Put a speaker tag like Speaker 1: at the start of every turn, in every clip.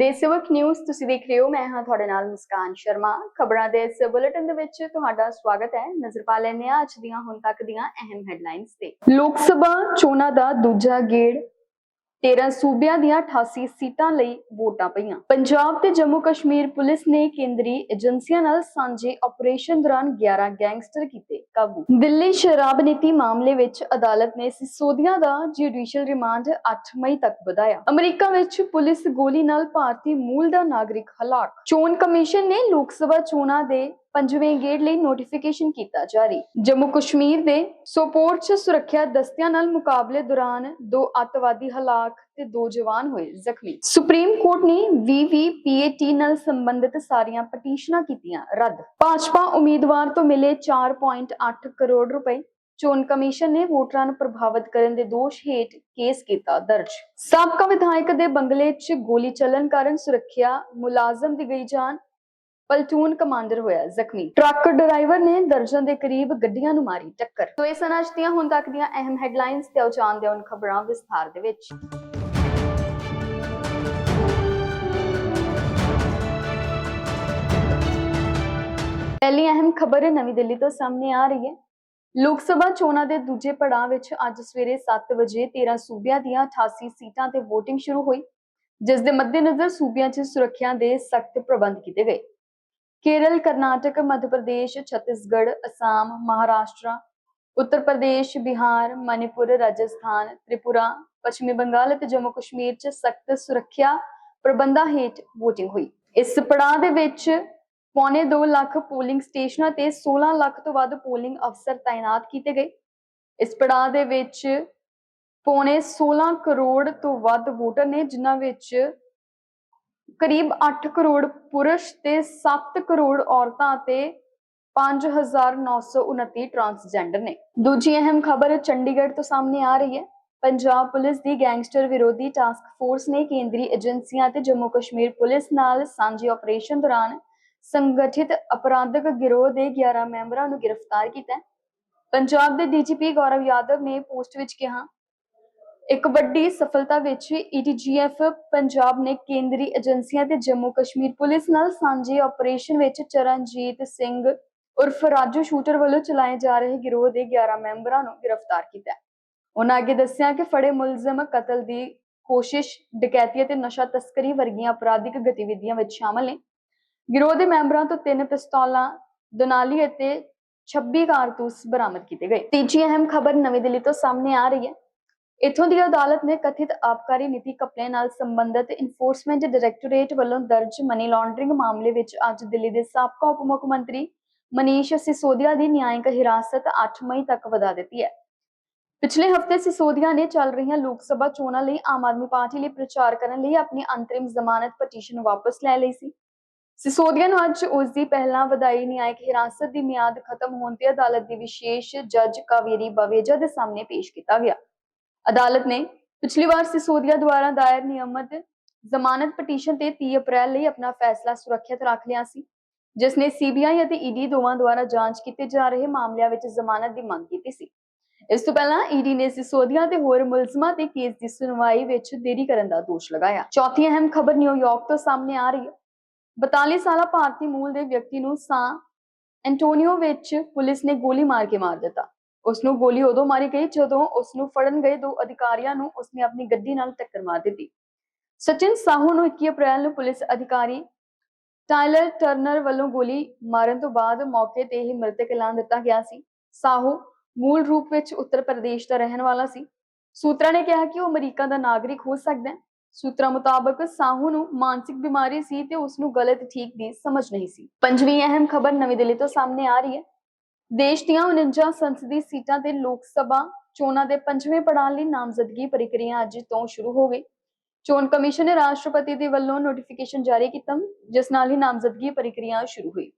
Speaker 1: ਦੇਸ਼ਵਕ news, ਤੁਸੀਂ ਦੇਖ ਰਹੇ ਹੋ, ਮੈਂ ਹਾਂ ਤੁਹਾਡੇ ਨਾਲ ਮੁਸਕਾਨ ਸ਼ਰਮਾ। ਖਬਰਾਂ ਦੇ ਇਸ ਬੁਲੇਟਿਨ ਦੇ ਵਿੱਚ ਤੁਹਾਡਾ ਸਵਾਗਤ ਹੈ। ਨਜ਼ਰ ਪਾ ਲੈਂਦੇ ਹਾਂ ਅੱਜ ਦੀਆਂ ਹੁਣ ਤੱਕ ਦੀਆਂ ਅਹਿਮ ਹੈਡਲਾਈਨਸ ਤੇ। ਲੋਕ ਸਭਾ ਚੋਣਾਂ ਦਾ ਦੂਜਾ ਗੇੜ 13 ਸੂਬਿਆਂ ਦੀਆਂ 88 ਸੀਟਾਂ ਲਈ ਵੋਟਾਂ ਪਈਆਂ। ਪੰਜਾਬ ਤੇ ਜੰਮੂ ਕਸ਼ਮੀਰ ਪੁਲਿਸ ਨੇ ਕੇਂਦਰੀ ਏਜੰਸੀਆਂ ਨਾਲ ਸਾਂਝੇ ਆਪਰੇਸ਼ਨ ਦੌਰਾਨ 11 ਗੈਂਗਸਟਰ ਕੀਤੇ ਕਾਬੂ। ਦਿੱਲੀ ਸ਼ਰਾਬ ਨੀਤੀ ਮਾਮਲੇ ਵਿੱਚ ਅਦਾਲਤ ਨੇ ਸਿਸੋਦੀਆ ਦਾ ਜੁਡੀਸ਼ੀਅਲ ਰਿਮਾਂਡ 8 ਮਈ ਤੱਕ ਵਧਾਇਆ। ਅਮਰੀਕਾ ਵਿੱਚ ਪੁਲਿਸ ਗੋਲੀ ਨਾਲ ਭਾਰਤੀ ਮੂਲ ਦਾ ਨਾਗਰਿਕ ਹਲਾਕ। ਚੋਣ ਕਮਿਸ਼ਨ ਨੇ ਲੋਕ ਸਭਾ ਚੋਣਾਂ ਦੇ ਪੰਜਵੇਂ ਗੇੜ ਲਈ ਨੋਟੀਫਿਕੇਸ਼ਨ ਕੀਤਾ ਜਾਰੀ। ਜੰਮੂ ਕਸ਼ਮੀਰ ਦੇ ਸੋਪੋਰ 'ਚ ਸੁਰੱਖਿਆ ਦਸਤਿਆਂ ਨਾਲ ਮੁਕਾਬਲੇ ਦੌਰਾਨ ਦੋ ਅੱਤਵਾਦੀ ਹਲਾਕ ਤੇ ਦੋ ਜਵਾਨ ਹੋਏ ਜ਼ਖਮੀ। ਸੁਪਰੀਮ ਕੋਰਟ ਨੇ ਵੀਵੀਪੀਏਟੀ ਨਾਲ ਸੰਬੰਧਿਤ ਸਾਰੀਆਂ ਪਟੀਸ਼ਨਾਂ ਕੀਤੀਆਂ ਰੱਦ। ਭਾਜਪਾ ਉਮੀਦਵਾਰ ਤੋਂ ਮਿਲੇ 4.8 ਕਰੋੜ ਰੁਪਏ ਚੋਣ ਕਮਿਸ਼ਨ ਨੇ ਵੋਟਰਾਂ ਨੂੰ ਪ੍ਰਭਾਵਿਤ ਕਰਨ ਦੇ ਦੋਸ਼ ਹੇਠ ਕੇਸ ਕੀਤਾ ਦਰਜ। ਸਾਬਕਾ ਵਿਧਾਇਕ ਦੇ ਬੰਗਲੇ 'ਚ ਗੋਲੀ ਚੱਲਣ ਕਾਰਨ ਸੁਰੱਖਿਆ ਮੁਲਾਜ਼ਮ ਦੀ ਗਈ ਜਾਨ ਪਲਟੂਨ ਕਮਾਂਡਰ ਹੋਇਆ ਜ਼ਖਮੀ। ਟਰੱਕ ਡਰਾਈਵਰ ਨੇ ਦਰਜਨ ਦੇ ਕਰੀਬ ਗੱਡੀਆਂ ਨੂੰ ਮਾਰੀ ਟੱਕਰ। ਤੋਂ ਇਹ ਸਨ ਦੀਆਂ ਹੁਣ ਤੱਕ ਦੀਆਂ ਅਹਿਮ ਹੈਡਲਾਈਨਸ ਤੇ ਉਹ ਜਾਣਦੇ ਹਾਂ ਖਬਰਾਂ ਵਿਸਥਾਰ ਦੇ ਵਿੱਚ। ਪਹਿਲੀ ਅਹਿਮ ਖਬਰ ਨਵੀਂ ਦਿੱਲੀ ਤੋਂ ਸਾਹਮਣੇ ਆ ਰਹੀ ਹੈ। ਲੋਕ ਸਭਾ ਚੋਣਾਂ ਦੇ ਦੂਜੇ ਪੜਾਅ ਵਿੱਚ ਅੱਜ ਸਵੇਰੇ 7 ਵਜੇ 13 ਸੂਬਿਆਂ ਦੀਆਂ 88 ਸੀਟਾਂ ਤੇ VOTING ਸ਼ੁਰੂ ਹੋਈ, ਜਿਸ ਦੇ ਮੱਦੇਨਜ਼ਰ ਸੂਬਿਆਂ 'ਚ ਸੁਰੱਖਿਆ ਦੇ ਸਖਤ ਪ੍ਰਬੰਧ ਕੀਤੇ ਗਏ। ਕੇਰਲ, ਕਰਨਾਟਕ, ਮੱਧ ਪ੍ਰਦੇਸ਼, ਛੱਤੀਸਗੜ੍ਹ, ਅਸਾਮ, ਮਹਾਰਾਸ਼ਟਰ, ਉੱਤਰ ਪ੍ਰਦੇਸ਼, ਬਿਹਾਰ, ਮਨੀਪੁਰ, ਰਾਜਸਥਾਨ, ਤ੍ਰਿਪੁਰਾ, ਪੱਛਮੀ ਬੰਗਾਲ ਅਤੇ ਜੰਮੂ ਕਸ਼ਮੀਰ 'ਚ ਸਖਤ ਸੁਰੱਖਿਆ ਪ੍ਰਬੰਧਾਂ ਹੇਠ VOTING ਹੋਈ। ਇਸ ਪੜਾਅ ਦੇ ਵਿੱਚ ਪੌਣੇ 2 ਲੱਖ ਪੋਲਿੰਗ ਸਟੇਸ਼ਨਾਂ ਤੇ 16 ਲੱਖ ਤੋਂ ਵੱਧ ਪੋਲਿੰਗ ਅਫਸਰ ਤਾਇਨਾਤ ਕੀਤੇ ਗਏ। ਇਸ ਪੜਾਅ ਦੇ ਵਿੱਚ ਪੌਣੇ 16 ਕਰੋੜ ਤੋਂ ਵੱਧ ਵੋਟਰ ਨੇ, ਜਿਨ੍ਹਾਂ ਵਿੱਚ ਕਰੀਬ 8 ਕਰੋੜ ਪੁਰਸ਼ ਤੇ 7 ਕਰੋੜ ਔਰਤਾਂ ਤੇ 5929 ਟਰਾਂਸਜੈਂਡਰ ਨੇ ਦੂਜੀ ਅਹਿਮ ਖਬਰ ਚੰਡੀਗੜ੍ਹ ਤੋਂ ਸਾਹਮਣੇ ਆ ਰਹੀ ਹੈ। ਪੰਜਾਬ ਪੁਲਿਸ ਦੀ ਗੈਂਗਸਟਰ ਵਿਰੋਧੀ ਟਾਸਕ ਫੋਰਸ ਨੇ ਕੇਂਦਰੀ ਏਜੰਸੀਆਂ ਤੇ ਜੰਮੂ ਕਸ਼ਮੀਰ ਪੁਲਿਸ ਨਾਲ ਸਾਂਝੇ ਆਪਰੇਸ਼ਨ ਦੌਰਾਨ ਸੰਗਠਿਤ ਅਪਰਾਧਕ ਗਿਰੋਹ ਦੇ 11 ਮੈਂਬਰਾਂ ਨੂੰ ਗ੍ਰਿਫਤਾਰ ਕੀਤਾ ਹੈ। ਪੰਜਾਬ ਦੇ ਡੀਜੀਪੀ ਗੌਰਵ ਯਾਦਵ ਨੇ ਪੋਸਟ ਵਿੱਚ ਕਿਹਾ ਇੱਕ ਵੱਡੀ ਸਫਲਤਾ ਵਿੱਚ ਈਟੀਜੀਐਫ ਪੰਜਾਬ ਨੇ ਕੇਂਦਰੀ ਏਜੰਸੀਆਂ ਤੇ ਜੰਮੂ ਕਸ਼ਮੀਰ ਪੁਲਿਸ ਨਾਲ ਸਾਂਝੇ ਆਪਰੇਸ਼ਨ ਵਿੱਚ ਚਰਨਜੀਤ ਸਿੰਘ ਉਰਫ ਰਾਜੂ ਸ਼ੂਟਰ ਵੱਲੋਂ ਚਲਾਏ ਜਾ ਰਹੇ ਗਿਰੋਹ ਦੇ 11 ਮੈਂਬਰਾਂ ਨੂੰ ਗ੍ਰਿਫਤਾਰ ਕੀਤਾ ਉਹਨਾਂ ਅੱਗੇ ਦੱਸਿਆ ਕਿ ਫੜੇ ਮੁਲਜ਼ਮ ਕਤਲ ਦੀ ਕੋਸ਼ਿਸ਼ ਡਕੈਤੀ ਅਤੇ ਨਸ਼ਾ ਤਸਕਰੀ ਵਰਗੀਆਂ ਅਪਰਾਧਿਕ ਗਤੀਵਿਧੀਆਂ ਵਿੱਚ ਸ਼ਾਮਲ ਨੇ। ਗਿਰੋਹ ਦੇ ਮੈਂਬਰਾਂ ਤੋਂ ਤਿੰਨ ਪਿਸਤੌਲਾਂ, ਦਨਾਲੀ ਅਤੇ 26 ਕਾਰਤੂਸ ਬਰਾਮਦ ਕੀਤੇ ਗਏ। ਤੀਜੀ ਅਹਿਮ ਖਬਰ ਨਵੀਂ ਦਿੱਲੀ ਤੋਂ ਸਾਹਮਣੇ ਆ ਰਹੀ ਹੈ। ਇਥੋਂ ਦੀ ਅਦਾਲਤ ਨੇ ਕਥਿਤ ਆਬਕਾਰੀ ਨੀਤੀ ਘਪਲੇ ਨਾਲ ਸੰਬੰਧਿਤ ਇਨਫੋਰਸਮੈਂਟ ਡਾਇਰੈਕਟੋਰੇਟ ਵੱਲੋਂ ਦਰਜ ਮਨੀ ਲਾਂਡਰਿੰਗ ਮਾਮਲੇ ਵਿੱਚ ਅੱਜ ਦਿੱਲੀ ਦੇ ਸਾਬਕਾ ਉਪ ਮੁੱਖ ਮੰਤਰੀ ਮਨੀਸ਼ ਸਿਸੋਦੀਆ ਦੀ ਨਿਆਂਇਕ ਹਿਰਾਸਤ 8 ਮਈ ਤੱਕ ਵਧਾ ਦਿੱਤੀ ਹੈ। ਪਿਛਲੇ ਹਫ਼ਤੇ ਸਿਸੋਦੀਆ ਨੇ ਚੱਲ ਰਹੀਆਂ ਲੋਕ ਸਭਾ ਚੋਣਾਂ ਲਈ ਆਮ ਆਦਮੀ ਪਾਰਟੀ ਲਈ ਪ੍ਰਚਾਰ ਕਰਨ ਲਈ ਆਪਣੀ ਅੰਤਰਿਮ ਜ਼ਮਾਨਤ ਪਟੀਸ਼ਨ ਵਾਪਸ ਲੈ ਲਈ ਸੀ। ਸਿਸੋਦੀਆ ਨੂੰ ਅੱਜ ਉਸ ਦੀ ਪਹਿਲਾਂ ਵਧਾਈ ਨਿਆਂਇਕ ਹਿਰਾਸਤ ਦੀ ਮਿਆਦ ਖਤਮ ਹੋਣ ਤੇ ਅਦਾਲਤ ਦੀ ਵਿਸ਼ੇਸ਼ ਜੱਜ ਕਾਵੇਰੀ ਬਵੇਜਾ ਦੇ ਸਾਹਮਣੇ ਪੇਸ਼ ਕੀਤਾ ਗਿਆ। ਅਦਾਲਤ ਨੇ ਪਿਛਲੀ ਵਾਰ ਸਿਸੋਦੀਆ ਦੁਆਰਾ ਦਾਇਰ ਨਿਯਮਤ ਜ਼ਮਾਨਤ ਪਟੀਸ਼ਨ ਤੇ 30 ਅਪ੍ਰੈਲ ਲਈ ਆਪਣਾ ਫੈਸਲਾ ਸੁਰੱਖਿਅਤ ਰੱਖ ਲਿਆ ਸੀ, ਜਿਸ ਨੇ ਸੀਬੀਆਈ ਅਤੇ ਈਡੀ ਦੋਵਾਂ ਦੁਆਰਾ ਜਾਂਚ ਕੀਤੇ ਜਾ ਰਹੇ ਮਾਮਲਿਆਂ ਵਿੱਚ ਜ਼ਮਾਨਤ ਦੀ ਮੰਗ ਕੀਤੀ ਸੀ। ਇਸ ਤੋਂ ਪਹਿਲਾਂ ਈਡੀ ਨੇ ਸਿਸੋਦੀਆ ਤੇ ਹੋਰ ਮੁਲਜ਼ਮਾਂ ਤੇ ਕੇਸ ਦੀ ਸੁਣਵਾਈ ਵਿੱਚ ਦੇਰੀ ਕਰਨ ਦਾ ਦੋਸ਼ ਲਗਾਇਆ। ਚੌਥੀ ਅਹਿਮ ਖਬਰ ਨਿਊਯਾਰਕ ਤੋਂ ਸਾਹਮਣੇ ਆ ਰਹੀ ਹੈ। 42 ਸਾਲਾ ਭਾਰਤੀ ਮੂਲ ਦੇ ਵਿਅਕਤੀ ਨੂੰ ਸਾਂ ਐਂਟੋਨੀਓ ਵਿੱਚ ਪੁਲਿਸ ਨੇ ਗੋਲੀ ਮਾਰ ਕੇ ਮਾਰ ਦਿੱਤਾ। ਉਸ ਨੂੰ ਗੋਲੀ ਉਦੋਂ ਮਾਰੀ ਗਈ ਜਦੋਂ ਉਸ ਨੂੰ ਫੜਨ ਗਏ ਦੋ ਅਧਿਕਾਰੀਆਂ ਨੂੰ ਉਸਨੇ ਆਪਣੀ ਗੱਡੀ ਨਾਲ ਟੱਕਰ ਮਾਰ ਦਿੱਤੀ। ਸਚਿਨ ਸਾਹੂ ਨੂੰ 21 ਅਪ੍ਰੈਲ ਨੂੰ ਪੁਲਿਸ ਅਧਿਕਾਰੀ ਟਾਇਲਰ ਟਰਨਰ ਵੱਲੋਂ ਗੋਲੀ ਮਾਰਨ ਤੋਂ ਬਾਅਦ ਮੌਕੇ ਤੇ ਹੀ ਮ੍ਰਿਤਕ ਐਲਾਨ ਦਿੱਤਾ ਗਿਆ ਸੀ। ਸਾਹੂ ਮੂਲ ਰੂਪ ਵਿੱਚ ਉੱਤਰ ਪ੍ਰਦੇਸ਼ ਦਾ ਰਹਿਣ ਵਾਲਾ ਸੀ। ਸੂਤਰਾਂ ਨੇ ਕਿਹਾ ਕਿ ਉਹ ਅਮਰੀਕਾ ਦਾ ਨਾਗਰਿਕ ਹੋ ਸਕਦਾ ਹੈ। ਸੂਤਰਾਂ ਮੁਤਾਬਕ ਸਾਹੂ ਨੂੰ ਮਾਨਸਿਕ ਬਿਮਾਰੀ ਸੀ ਤੇ ਉਸ ਨੂੰ ਗਲਤ ਠੀਕ ਦੀ ਸਮਝ ਨਹੀਂ ਸੀ। ਪੰਜਵੀਂ ਅਹਿਮ ਖਬਰ ਨਵੀਂ ਦਿੱਲੀ ਤੋਂ ਸਾਹਮਣੇ ਆ ਰਹੀ ਹੈ। ਦੇਸ਼ ਦੀਆਂ 49 ਸੰਸਦੀ ਸੀਟਾਂ ਤੇ ਲੋਕ ਸਭਾ ਚੋਣਾਂ ਦੇ ਪੰਜਵੇਂ ਪੜਾਅ ਲਈ ਨਾਮਜ਼ਦਗੀ ਪ੍ਰਕਿਰਿਆ ਅੱਜ ਤੋਂ ਸ਼ੁਰੂ ਹੋ ਗਈ। ਚੋਣ ਕਮਿਸ਼ਨ ਨੇ ਰਾਸ਼ਟਰਪਤੀ ਦੇ ਵੱਲੋਂ ਨੋਟੀਫਿਕੇਸ਼ਨ ਜਾਰੀ ਕੀਤਾ, ਜਿਸ ਨਾਲ ਹੀ ਨਾਮਜ਼ਦਗੀ ਪ੍ਰਕਿਰਿਆ ਸ਼ੁਰੂ ਹੋਈ।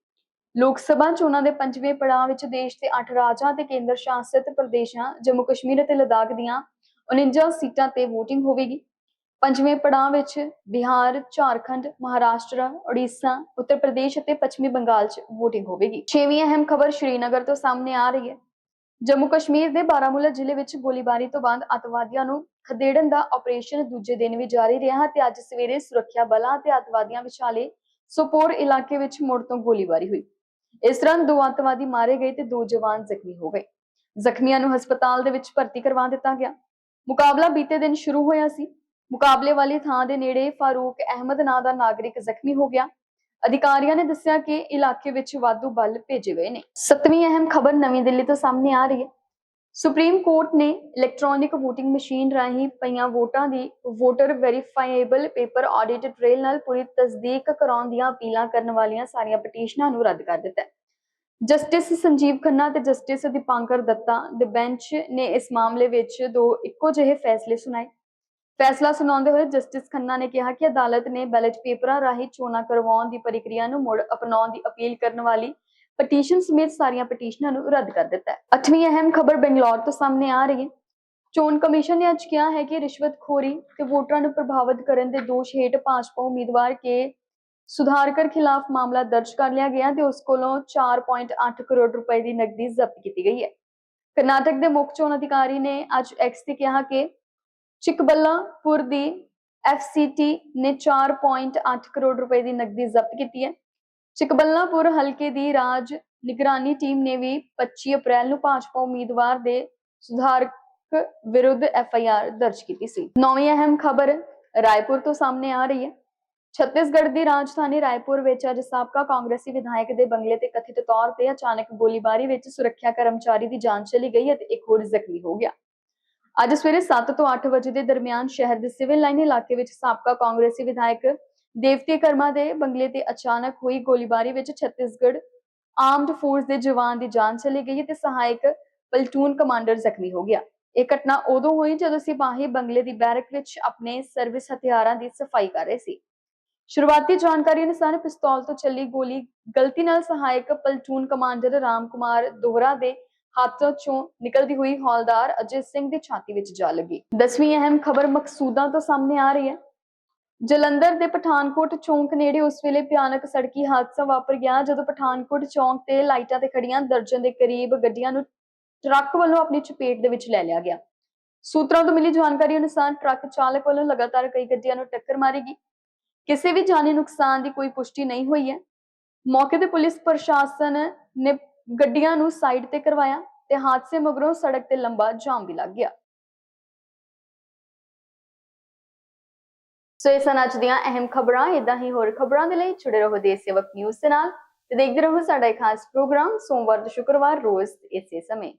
Speaker 1: ਲੋਕ ਸਭਾ ਚੋਣਾਂ ਦੇ ਪੰਜਵੇਂ ਪੜਾਅ ਵਿੱਚ ਦੇਸ਼ ਦੇ 8 ਰਾਜਾਂ ਤੇ ਕੇਂਦਰ ਸ਼ਾਸਿਤ ਪ੍ਰਦੇਸ਼ਾਂ ਜੰਮੂ ਕਸ਼ਮੀਰ ਅਤੇ ਲਦਾਖ ਦੀਆਂ 49 ਸੀਟਾਂ ਤੇ VOTING ਹੋਵੇਗੀ। ਪੰਜਵੇਂ ਪੜਾਅ ਵਿੱਚ ਬਿਹਾਰ, ਝਾਰਖੰਡ, ਮਹਾਰਾਸ਼ਟਰ, ਉੜੀਸਾ ਉੱਤਰ ਪ੍ਰਦੇਸ਼ ਅਤੇ ਪੱਛਮੀ ਬੰਗਾਲ 'ਚ VOTING ਹੋਵੇਗੀ। ਛੇਵੀਂ ਅਹਿਮ ਖਬਰ ਸ਼੍ਰੀਨਗਰ ਤੋਂ ਸਾਹਮਣੇ ਆ ਰਹੀ ਹੈ। ਜੰਮੂ ਕਸ਼ਮੀਰ ਦੇ ਬਾਰਾਮੂਲਾ ਜ਼ਿਲ੍ਹੇ ਵਿੱਚ ਗੋਲੀਬਾਰੀ ਤੋਂ ਬਾਅਦ ਅਤਵਾਦੀਆਂ ਨੂੰ ਖਦੇੜਨ ਦਾ ਆਪਰੇਸ਼ਨ ਦੂਜੇ ਦਿਨ ਵੀ ਜਾਰੀ ਰਿਹਾ ਤੇ ਅੱਜ ਸਵੇਰੇ ਸੁਰੱਖਿਆ ਬਲਾਂ ਅਤੇ ਅਤਵਾਦੀਆਂ ਵਿਚਾਲੇ ਸੋਪੋਰ ਇਲਾਕੇ ਵਿੱਚ ਮੁੜ ਤੋਂ ਗੋਲੀਬਾਰੀ ਹੋਈ ਇਸ ਦੌਰਾਨ ਦੋ ਅਤਵਾਦੀ ਮਾਰੇ ਗਏ ਤੇ ਦੋ ਜਵਾਨ ਜ਼ਖਮੀ ਹੋ ਗਏ ਜ਼ਖਮੀਆਂ ਨੂੰ ਹਸਪਤਾਲ ਦੇ ਵਿੱਚ ਭਰਤੀ ਕਰਵਾ ਦਿੱਤਾ ਗਿਆ ਮੁਕਾਬਲਾ ਬੀਤੇ ਦਿਨ ਸ਼ੁਰੂ ਹੋਇਆ ਸੀ ਮੁਕਾਬਲੇ ਵਾਲੀ ਥਾਂ ਦੇ ਨੇੜੇ ਫਾਰੂਕ ਅਹਿਮਦ ਨਾਂ ਦਾ ਨਾਗਰਿਕ ਜ਼ਖਮੀ ਹੋ ਗਿਆ। ਅਧਿਕਾਰੀਆਂ ਨੇ ਦੱਸਿਆ ਕਿ ਇਲਾਕੇ ਵਿੱਚ ਵਾਧੂ ਬਲ ਭੇਜੇ ਗਏ ਨੇ। ਸੱਤਵੀਂ ਅਹਿਮ ਖਬਰ ਨਵੀਂ ਦਿੱਲੀ ਤੋਂ ਸਾਹਮਣੇ ਆ ਰਹੀ ਹੈ। ਸੁਪਰੀਮ ਕੋਰਟ ਨੇ ਇਲੈਕਟ੍ਰੋਨਿਕ VOTING ਮਸ਼ੀਨ ਰਾਹੀਂ ਪਈਆਂ ਵੋਟਾਂ ਦੀ voter verifiable paper audit trail ਨਾਲ ਪੂਰੀ ਤਸਦੀਕ ਕਰਾਉਣ ਦੀਆਂ ਅਪੀਲਾਂ ਕਰਨ ਵਾਲੀਆਂ ਸਾਰੀਆਂ ਪਟੀਸ਼ਨਾਂ ਨੂੰ ਰੱਦ ਕਰ ਦਿੱਤਾ ਹੈ। ਜਸਟਿਸ ਸੰਜੀਵ ਖੰਨਾ ਤੇ ਜਸਟਿਸ ਦੀਪਾਂਕਰ ਦੱਤਾ ਦੇ ਬੈਂਚ ਨੇ ਇਸ ਮਾਮਲੇ ਵਿੱਚ ਦੋ ਇੱਕੋ ਜਿਹੇ ਫੈਸਲੇ ਸੁਣਾਏ। ਫੈਸਲਾ ਸੁਣਾਉਂਦੇ ਹੋਏ ਜਸਟਿਸ ਖੰਨਾ ਨੇ ਕਿਹਾ ਕਿ ਅਦਾਲਤ ਨੇ ਬੈਲਟ ਪੇਪਰਾਂ ਰਾਹੀਂ ਚੋਣਾਂ ਕਰਵਾਉਣ ਦੀ ਪ੍ਰਕਿਰਿਆ ਨੂੰ ਮੁੜ ਅਪਣਾਉਣ ਦੀ ਅਪੀਲ ਕਰਨ ਵਾਲੀ ਪਟੀਸ਼ਨ ਸਮੇਤ ਸਾਰੀਆਂ ਪਟੀਸ਼ਨਾਂ ਨੂੰ ਰੱਦ ਕਰ ਦਿੱਤਾ ਹੈ। ਅੱਠਵੀਂ ਅਹਿਮ ਖਬਰ ਬੰਗਲੌਰ ਤੋਂ ਸਾਹਮਣੇ ਆ ਰਹੀ ਹੈ। ਚੋਣ ਕਮਿਸ਼ਨ ਨੇ ਅੱਜ ਕਿਹਾ ਹੈ ਕਿ ਰਿਸ਼ਵਤਖੋਰੀ ਤੇ ਵੋਟਰਾਂ ਨੂੰ ਪ੍ਰਭਾਵਿਤ ਕਰਨ ਦੇ ਦੋਸ਼ ਹੇਠ ਭਾਜਪਾ ਉਮੀਦਵਾਰ ਕੇ ਸੁਧਾਰਕਰ ਖਿਲਾਫ ਮਾਮਲਾ ਦਰਜ ਕਰ ਲਿਆ ਗਿਆ ਤੇ ਉਸ ਕੋਲੋਂ 4.8 ਕਰੋੜ ਰੁਪਏ ਦੀ ਨਕਦੀ ਜ਼ਬਤ ਕੀਤੀ ਗਈ ਹੈ। ਕਰਨਾਟਕ ਦੇ ਮੁੱਖ ਚੋਣ ਅਧਿਕਾਰੀ ਨੇ ਅੱਜ ਐਕਸ ਤੇ ਕਿਹਾ ਕਿ ਚਿਕਬੱਲਾਪੁਰ ਦੀ ਐਫਸੀਟੀ ਨੇ 4.8 ਕਰੋੜ ਰੁਪਏ ਦੀ ਨਕਦੀ ਜ਼ਬਤ ਕੀਤੀ ਹੈ। ਚਿਕਬੱਲਾਪੁਰ ਹਲਕੇ ਦੀ ਰਾਜ ਨਿਗਰਾਨੀ ਟੀਮ ਨੇ ਵੀ 25 ਅਪ੍ਰੈਲ ਨੂੰ ਭਾਜਪਾ ਉਮੀਦਵਾਰ ਦੇ ਸੁਧਾਰਕ ਵਿਰੁੱਧ ਐਫਆਈਆਰ ਦਰਜ ਕੀਤੀ ਸੀ। ਨੌਵੀਂ ਅਹਿਮ ਖਬਰ ਰਾਏਪੁਰ ਤੋਂ ਸਾਹਮਣੇ ਆ ਰਹੀ ਹੈ। ਛੱਤੀਸਗੜ੍ਹ ਦੀ ਰਾਜਧਾਨੀ ਰਾਏਪੁਰ ਵਿੱਚ ਅੱਜ ਸਾਬਕਾ ਕਾਂਗਰਸੀ ਵਿਧਾਇਕ ਦੇ ਬੰਗਲੇ ਤੇ ਕਥਿਤ ਤੌਰ ਤੇ ਅਚਾਨਕ ਗੋਲੀਬਾਰੀ ਵਿੱਚ ਸੁਰੱਖਿਆ ਕਰਮਚਾਰੀ ਦੀ ਜਾਨ ਚਲੀ ਗਈ ਅਤੇ ਇੱਕ ਹੋਰ ਜ਼ਖਮੀ ਹੋ ਗਿਆ। ਅੱਜ ਸਵੇਰੇ 7 ਤੋਂ 8 ਵਜੇ ਦੇ ਦਰਮਿਆਨ ਸ਼ਹਿਰ ਦੇ ਸਿਵਲ ਲਾਈਨ ਇਲਾਕੇ ਵਿੱਚ ਸਾਬਕਾ ਕਾਂਗਰਸੀ ਵਿਧਾਇਕ ਦੇਵਤੇ ਕਰਮਾ ਦੇ ਬੰਗਲੇ ਤੇ ਅਚਾਨਕ ਹੋਈ ਗੋਲੀਬਾਰੀ ਵਿੱਚ ਛੱਤੀਸਗੜ੍ਹ ਆਰਮਡ ਫੋਰਸ ਦੇ ਜਵਾਨ ਦੀ ਜਾਨ ਚਲੀ ਗਈ ਤੇ ਸਹਾਇਕ ਪਲਟੂਨ ਕਮਾਂਡਰ ਜ਼ਖਮੀ ਹੋ ਗਿਆ। ਇਹ ਘਟਨਾ ਉਦੋਂ ਹੋਈ ਜਦੋਂ ਸਿਪਾਹੀ ਬੰਗਲੇ ਦੀ ਬੈਰਕ ਵਿੱਚ ਆਪਣੇ ਸਰਵਿਸ ਹਥਿਆਰਾਂ ਦੀ ਸਫ਼ਾਈ ਕਰ ਰਹੇ ਸੀ। ਸ਼ੁਰੂਆਤੀ ਜਾਣਕਾਰੀ ਅਨੁਸਾਰ ਪਿਸਤੌਲ ਤੋਂ ਚੱਲੀ ਗੋਲੀ ਗਲਤੀ ਨਾਲ ਸਹਾਇਕ ਪਲਟੂਨ ਕਮਾਂਡਰ ਰਾਮ ਕੁਮਾਰ ਦੋਹਰਾ ਦੇ ਹੱਥੋਂ ਚੋਂ ਨਿਕਲਦੀ ਹੋਈ ਹੌਲਦਾਰ ਅਜਿਤ ਸਿੰਘ ਦੀ ਛਾਤੀ ਵਿੱਚ ਜਾ ਲੱਗੀ। ਦਸਵੀਂ ਅਹਿਮ ਖਬਰ ਮਕਸੂਦਾਂ ਤੋਂ ਸਾਹਮਣੇ ਆ ਰਹੀ ਹੈ। ਜਲੰਧਰ ਦੇ ਪਠਾਨਕੋਟ ਚੌਂਕ ਨੇੜੇ ਉਸ ਵੇਲੇ ਭਿਆਨਕ ਸੜਕੀ ਹਾਦਸਾ ਵਾਪਰ ਗਿਆ ਜਦੋਂ ਪਠਾਨਕੋਟ ਚੌਂਕ ਤੇ ਲਾਈਟਾਂ ਤੇ ਖੜੀਆਂ ਦਰਜਨ ਦੇ ਕਰੀਬ ਗੱਡੀਆਂ ਨੂੰ ਟਰੱਕ ਵੱਲੋਂ ਆਪਣੀ ਚਪੇਟ ਦੇ ਵਿੱਚ ਲੈ ਲਿਆ ਗਿਆ। ਸੂਤਰਾਂ ਤੋਂ ਮਿਲੀ ਜਾਣਕਾਰੀ ਅਨੁਸਾਰ ਟਰੱਕ ਚਾਲਕ ਵੱਲੋਂ ਲਗਾਤਾਰ ਕਈ ਗੱਡੀਆਂ ਨੂੰ ਟੱਕਰ ਮਾਰੀ ਗਈ। ਕਿਸੇ ਵੀ ਜਾਨੀ ਨੁਕਸਾਨ ਦੀ ਕੋਈ ਪੁਸ਼ਟੀ ਨਹੀਂ ਹੋਈ ਹੈ। ਮੌਕੇ ਤੇ ਪੁਲਿਸ ਪ੍ਰਸ਼ਾਸਨ ਨੇ ਗੱਡੀਆਂ ਨੂੰ ਸਾਈਡ ਤੇ ਕਰਵਾਇਆ ਤੇ ਹਾਦਸੇ ਮਗਰੋਂ ਸੜਕ ਤੇ ਲੰਬਾ ਜਾਮ ਵੀ ਲੱਗ ਗਿਆ। ਸੋ ਇਹ ਸਨ ਅੱਜ ਦੀਆਂ ਅਹਿਮ ਖਬਰਾਂ। ਇਦਾਂ ਹੀ ਹੋਰ ਖਬਰਾਂ ਦੇ ਲਈ ਜੁੜੇ ਰਹੋ ਦੇਸ਼ ਸੇਵਕ ਨਿਊਜ਼ ਦੇ ਨਾਲ ਤੇ ਦੇਖਦੇ ਰਹੋ ਸਾਡਾ ਇਹ ਖਾਸ ਪ੍ਰੋਗਰਾਮ ਸੋਮਵਾਰ ਤੋਂ ਸ਼ੁੱਕਰਵਾਰ ਰੋਜ਼ ਇਸੇ ਸਮੇਂ।